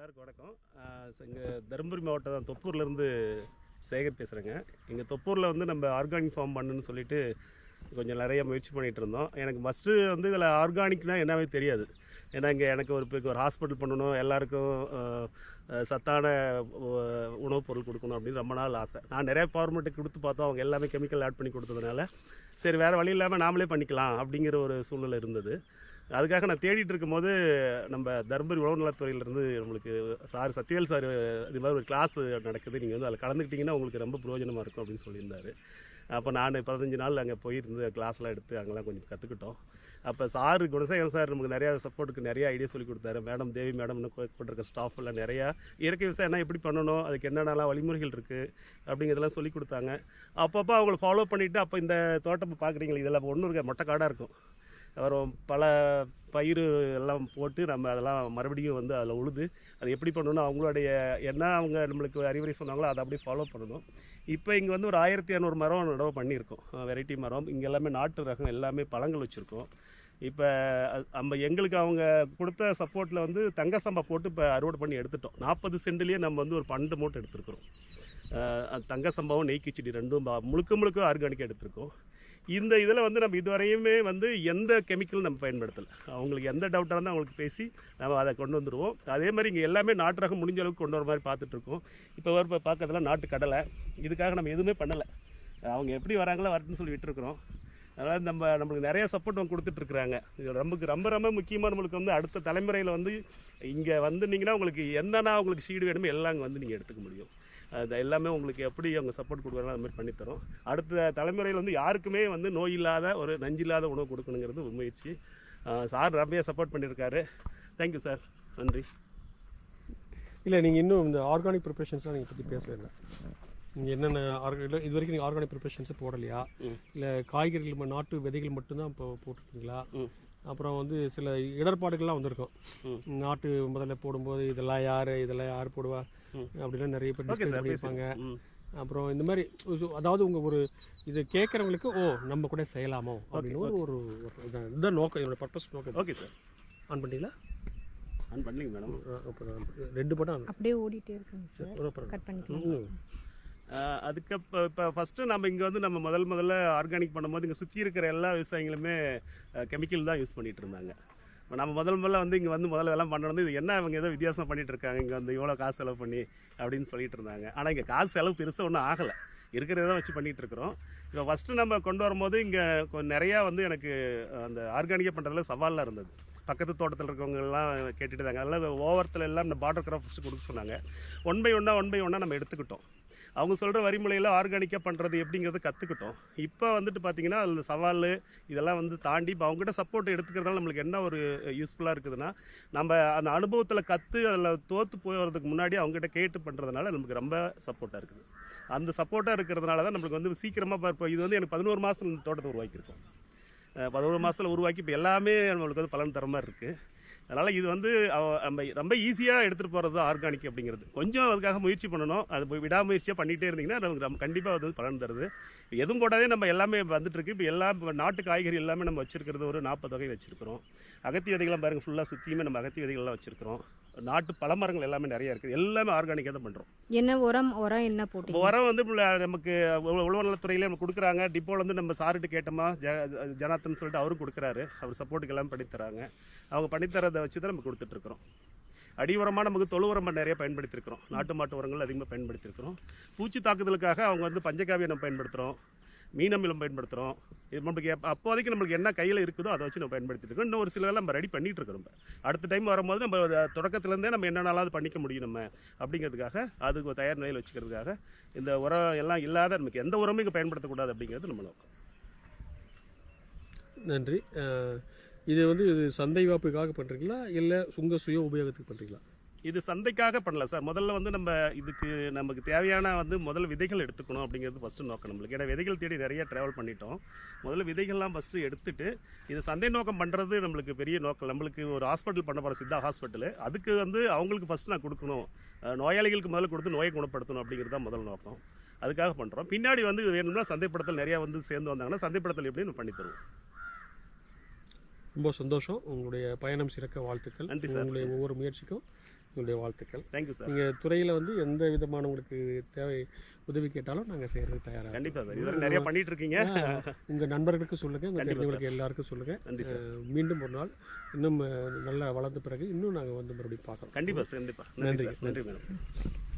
எல்லாருக்கும் வணக்கம். இங்கே தருமபுரி மாவட்டம் தொப்பூர்லேருந்து சேகர் பேசுகிறேங்க இங்கே தொப்பூரில் வந்து நம்ம ஆர்கானிக் ஃபார்ம் பண்ணுன்னு சொல்லிட்டு கொஞ்சம் நிறைய முயற்சி பண்ணிகிட்டு இருந்தோம். எனக்கு ஃபஸ்ட்டு வந்து இதில் ஆர்கானிக்னால் என்னவே தெரியாது. ஏன்னா இங்கே எனக்கு ஒரு இப்போ ஒரு ஹாஸ்பிட்டல் பண்ணணும் எல்லாருக்கும் சத்தான உணவுப் பொருள் கொடுக்கணும் அப்படின்னு ரொம்ப நாள் ஆசை. நான் நிறைய ஃபார்மெட்டுக்கு கொடுத்து பார்த்தோம். அவங்க எல்லாமே கெமிக்கல் ஆட் பண்ணி கொடுத்ததுனால சரி வேறு வழி இல்லாமல் நாமளே பண்ணிக்கலாம் அப்படிங்கிற ஒரு சூழ்நிலை இருந்தது. அதுக்காக நான் தேடிட்டு இருக்கும்போது நம்ம தர்மபுரி உணவு நலத்துறையிலேருந்து நம்மளுக்கு சார் சத்யவேல் சார் இது மாதிரி ஒரு கிளாஸ் நடக்குது. நீங்கள் வந்து அதில் கலந்துக்கிட்டிங்கன்னா உங்களுக்கு ரொம்ப பிரயோஜனமாக இருக்கும் அப்படின்னு சொல்லியிருந்தாரு. அப்போ நான் பதினஞ்சு நாள் அங்கே போயிருந்து கிளாஸ்லாம் எடுத்து அங்கெல்லாம் கொஞ்சம் கற்றுக்கிட்டோம் அப்போ சார் குணசேகரன் சார் நமக்கு நிறையா சப்போர்ட்டுக்கு நிறைய ஐடியா சொல்லி கொடுத்தாரு. மேடம் தேவி மேடம்னு போட்டிருக்க ஸ்டாஃப் எல்லாம் நிறையா இயற்கை விவசாயம் எப்படி பண்ணணும் அதுக்கு என்னென்னலாம் வழிமுறைகள் இருக்குது அப்படிங்கிறதெல்லாம் சொல்லி கொடுத்தாங்க. அப்பப்போ அவங்களை ஃபாலோ பண்ணிவிட்டு அப்போ இந்த தோட்டம் பார்க்குறீங்களா இதெல்லாம் ஒன்றும் இருக்க மொட்டை காடாக இருக்கும். அப்புறம் பல பயிர் எல்லாம் போட்டு நம்ம அதெல்லாம் மறுபடியும் வந்து அதில் உழுது அது எப்படி பண்ணணும் அவங்களுடைய என்ன அவங்க நம்மளுக்கு அறிவுரை சொன்னாங்களோ அதை அப்படியே ஃபாலோ பண்ணணும். இப்போ இங்கே வந்து ஒரு ஆயிரத்தி இரநூறு மரம் நடவு பண்ணியிருக்கோம். வெரைட்டி மரம். இங்கே எல்லாமே நாட்டு ரகம் எல்லாமே பழங்கள் வச்சுருக்கோம். இப்போ நம்ம எங்களுக்கு அவங்க கொடுத்த சப்போர்ட்டில் வந்து தங்க சம்பா போட்டு இப்போ அறுவடை பண்ணி எடுத்துட்டோம். நாற்பது சென்ட்லேயே நம்ம வந்து ஒரு பன்னெண்டு மூட்டை எடுத்துருக்குறோம். தங்க சம்பாவும் நெய் கிச்சடி ரெண்டும் முழுக்க முழுக்க ஆர்கானிக்காக எடுத்திருக்கோம். இந்த இதில் வந்து நம்ம இதுவரையுமே வந்து எந்த கெமிக்கலும் நம்ம பயன்படுத்தலை. அவங்களுக்கு எந்த டவுட்டாக இருந்தால் அவங்களுக்கு பேசி நம்ம அதை கொண்டு வந்துடுவோம் அதே மாதிரி இங்கே எல்லாமே நாட்டு ரகம் முடிஞ்ச அளவுக்கு கொண்டு வர மாதிரி பார்த்துட்ருக்கோம் இப்போ வர இப்போ பார்க்கறதுலாம் நாட்டு கடலை. இதுக்காக நம்ம எதுவுமே பண்ணலை. அவங்க எப்படி வராங்களோ வரட்டுன்னு சொல்லி விட்டுருக்குறோம். அதனால் நம்ம நம்மளுக்கு நிறைய சப்போர்ட் அவங்க கொடுத்துட்ருக்குறாங்க இது ரொம்ப ரொம்ப ரொம்ப முக்கியமாக நம்மளுக்கு வந்து அடுத்த தலைமுறையில் வந்து இங்கே வந்துனீங்கன்னா உங்களுக்கு என்னென்ன உங்களுக்கு சீடு வேணுமோ எல்லாம் வந்து நீங்கள் எடுத்துக்க முடியும். அது எல்லாமே உங்களுக்கு எப்படி அவங்க சப்போர்ட் கொடுக்குறாங்க அது மாதிரி பண்ணித்தரோம் அடுத்த தலைமுறையில் வந்து யாருக்குமே வந்து நோய் இல்லாத ஒரு நஞ்சு இல்லாத உணவு கொடுக்கணுங்கிறது ஒரு முயற்சி. சார் நிறைய சப்போர்ட் பண்ணியிருக்காரு தேங்க்யூ சார் நன்றி. இல்லை நீங்கள் இன்னும் இந்த ஆர்கானிக் ப்ரிப்பரேஷன்ஸ்லாம் நீங்கள் பற்றி பேசவே இல்லை. நீங்கள் என்னென்ன ஆர்க இல்லை இது வரைக்கும் நீங்கள் ஆர்கானிக் ப்ரிப்பரேஷன்ஸே போடலையா. இல்லை காய்கறிகள் நாட்டு விதைகள் மட்டும்தான் இப்போ போட்டிருக்கீங்களா. அப்புறம் வந்து சில இடர்பாடுகள்லாம் வந்திருக்கும். நாட்டு முதல்ல போடும்போது இதெல்லாம் யார் இதெல்லாம் யார் போடுவா. அப்படிலாம் நிறைய பேர் பண்ணியிருப்பாங்க. அப்புறம் இந்த மாதிரி ஒரு- அதாவது உங்கள் ஒரு இது கேட்குறவங்களுக்கு ஓ நம்ம கூட செய்யலாமோ? அப்படின்னு ஒரு ஒரு ஒரு இதான். இதுதான் நோக்கம் என்னோட பர்பஸ் நோக்கம். Okay sir. ஆன் பண்ணிங்களா ஆன் பண்ணலிங்க மேடம். ரெண்டு பட்டம் அப்படியே ஓடிட்டே இருக்குங்க சார். கட் பண்ணிக்கலாம். அதுக்கு இப்போ இப்போ ஃபஸ்ட்டு நம்ம இங்கே வந்து நம்ம முதல் முதல்ல ஆர்கானிக் பண்ணும்போது இங்கே சுற்றி இருக்கிற எல்லா விவசாயிகளுமே கெமிக்கல் தான் யூஸ் பண்ணிட்டு இருந்தாங்க. இப்போ நம்ம முதல் முதல்ல வந்து இங்கே வந்து முதல்ல இதெல்லாம் பண்ணணும் இது என்ன அவங்க ஏதோ வித்தியாசமாக பண்ணிகிட்டு இருக்காங்க இங்கே வந்து இவ்வளோ காசு செலவு பண்ணி அப்படின்னு சொல்லிட்டு இருந்தாங்க. ஆனால் இங்கே காசு செலவு பெருசாக ஒன்றும் ஆகலை. இருக்கிறத வச்சு பண்ணிகிட்டு இருக்கிறோம். இப்போ ஃபஸ்ட்டு நம்ம கொண்டு வரும்போது இங்கே நிறையா வந்து எனக்கு அந்த ஆர்கானிக்காக பண்ணுறதுல சவாலாக இருந்தது. பக்கத்து தோட்டத்தில் இருக்கவங்கெல்லாம் கேட்டுட்டு தாங்க அதெல்லாம் ஓவரத்தில் எல்லாம் இந்த பார்டர் கிராஃப்ட்ஸ் ஃபஸ்ட்டு கொடுக்க சொன்னாங்க. ஒன் பை ஒன்னாக ஒன் பை ஒன்னாக நம்ம எடுத்துக்கிட்டோம். அவங்க சொல்கிற வரிமுறையில் ஆர்கானிக்காக பண்ணுறது எப்படிங்கிறத கற்றுக்கிட்டோம் இப்போ வந்துட்டு பார்த்தீங்கன்னா அதில் சவால் இதெல்லாம் வந்து தாண்டி இப்போ அவங்ககிட்ட சப்போர்ட் எடுத்துக்கிறதுனால நம்மளுக்கு என்ன ஒரு யூஸ்ஃபுல்லாக இருக்குதுன்னா நம்ம அந்த அனுபவத்தில் கற்று அதில் தோற்று போகிறதுக்கு முன்னாடி அவங்ககிட்ட கேட்டு பண்ணுறதுனால நமக்கு ரொம்ப சப்போர்ட்டாக இருக்குது. அந்த சப்போர்ட்டாக இருக்கிறதுனால தான் நம்மளுக்கு வந்து சீக்கிரமாக இப்போ இது வந்து எனக்கு பதினோரு மாதத்தில் தோட்டத்தை உருவாக்கியிருக்கோம். பதினோரு மாதத்தில் உருவாக்கி இப்போ எல்லாமே நம்மளுக்கு வந்து பலன் தர மாதிரி இருக்குது அதனால் இது வந்து அவ- நம்ம ரொம்ப ஈஸியாக எடுத்துகிட்டு போகிறது தான் ஆர்கானிக் அப்படிங்கிறது. கொஞ்சம் அதுக்காக முயற்சி பண்ணணும். அது போய் விடாமுயற்சியாக பண்ணிகிட்டே இருந்தீங்கன்னா நமக்கு கண்டிப்பாக அது வந்து பலன் தருது. எதுவும் போடாதே நம்ம எல்லாமே வந்துட்டுருக்கு இப்போ எல்லா நாட்டு காய்கறி எல்லாமே நம்ம வச்சுருக்கிறது ஒரு நாற்பது வகை வச்சுருக்கிறோம். அகத்தி விதைகள்லாம் பாருங்கள் ஃபுல்லாக சுற்றியுமே நம்ம அகத்தி விதைகள்லாம் வச்சுருக்கிறோம். நாட்டு பழமரங்கள் எல்லாமே நிறைய இருக்குது. எல்லாமே ஆர்கானிக்காக தான் பண்ணுறோம் என்ன உரம் உரம் என்ன போட்டீங்க? உரம் வந்து நமக்கு உழ- உழவு நலத்துறையில நம்ம கொடுக்குறாங்க. டிப்போல வந்து நம்ம சார்கிட்ட கேட்டோமா ஜ ஜனாத்தன் சொல்லிட்டு அவரும் கொடுக்குறாரு. அவர் சப்போர்ட்டுக்கு எல்லாம் பண்ணி தராங்க. அவங்க பண்ணித்தரதை வச்சு தான் நம்ம கொடுத்துட்டு இருக்கிறோம். அடி உரமாக நமக்கு தொழு உரம் நிறைய பயன்படுத்தியிருக்கிறோம் நாட்டு மாட்டு உரங்கள் அதிகமாக பயன்படுத்தியிருக்கிறோம் பூச்சி தாக்குதலுக்காக அவங்க வந்து பஞ்சகாவியை நம்ம பயன்படுத்துகிறோம் மீன் அமிலம் பயன்படுத்துகிறோம் இது நம்மளுக்கு எப்ப- அப்போதைக்கு நம்மளுக்கு என்ன கையில் இருக்குதோ அதை வச்சு நம்ம பயன்படுத்திட்டு இருக்கோம் இன்னும் ஒரு சில நம்ம ரெடி பண்ணிட்டு இருக்கிறோம் இப்ப. அடுத்த டைம் வரும்போது நம்ம அதை தொடக்கத்துலேருந்தே நம்ம என்னென்னலாவது பண்ணிக்க முடியும் நம்ம. அப்படிங்கிறதுக்காக அதுக்கு தயார் நிலையில் வச்சுக்கிறதுக்காக இந்த உரம் எல்லாம் இல்லாத நமக்கு எந்த உரமும் இங்கே பயன்படுத்தக்கூடாது அப்படிங்கிறது நம்ம நோக்கம். நன்றி. இது வந்து இது சந்தை வாப்புக்காக பண்ணுறீங்களா இல்லை உங்கள் சுய உபயோகத்துக்கு பண்ணுறீங்களா இது சந்தைக்காக பண்ணல சார். முதல்ல வந்து நம்ம இதுக்கு நமக்கு தேவையான வந்து முதல்ல விதைகள் எடுத்துக்கணும் அப்படிங்கிறது ஃபஸ்ட்டு நோக்கம் நம்மளுக்கு. ஏன்னா விதைகள் தேடி நிறைய ட்ராவல் பண்ணிட்டோம். முதல்ல விதைகள்லாம் ஃபஸ்ட்டு எடுத்துட்டு இது சந்தை நோக்கம் பண்ணுறது நம்மளுக்கு பெரிய நோக்கம். நம்மளுக்கு ஒரு ஹாஸ்பிட்டல் பண்ண போகிற சித்தா ஹாஸ்பிட்டலு அதுக்கு வந்து அவங்களுக்கு ஃபஸ்ட்டு நான் கொடுக்கணும். நோயாளிகளுக்கு முதல்ல கொடுத்து நோயை குணப்படுத்தணும் அப்படிங்கிறது தான் முதல் நோக்கம். அதுக்காக பண்ணுறோம் பின்னாடி வந்து இது வேணும்னா சந்தைப்படுத்தல் நிறையா வந்து சேர்ந்து வந்தாங்கன்னா சந்தைப்படுத்தல் எப்படின்னு பண்ணி தருவோம். ரொம்ப சந்தோஷம். உங்களுடைய பயணம் சிறக்க வாழ்த்துக்கள். நன்றி சார். உங்களுடைய ஒவ்வொரு முயற்சிக்கும் உங்களுடைய வாழ்த்துக்கள். தேங்க்யூ சார் நீங்கள் துறையில் வந்து எந்த விதமான உங்களுக்கு தேவை உதவி கேட்டாலும் நாங்கள் செய்கிறதுக்கு தயாராக கண்டிப்பா சார் இதுவரை நிறைய பண்ணிட்டு இருக்கீங்க உங்கள் நண்பர்களுக்கு சொல்லுங்கள் உங்கள் தெரிஞ்சவங்களுக்கு எல்லாருக்கும் சொல்லுங்கள் நன்றி சார் மீண்டும் ஒரு நாள் இன்னும் நல்லா வளர்ந்த பிறகு இன்னும் நாங்கள் வந்து மறுபடியும் பார்க்குறோம். கண்டிப்பா சார் கண்டிப்பா. நன்றி நன்றி மேடம்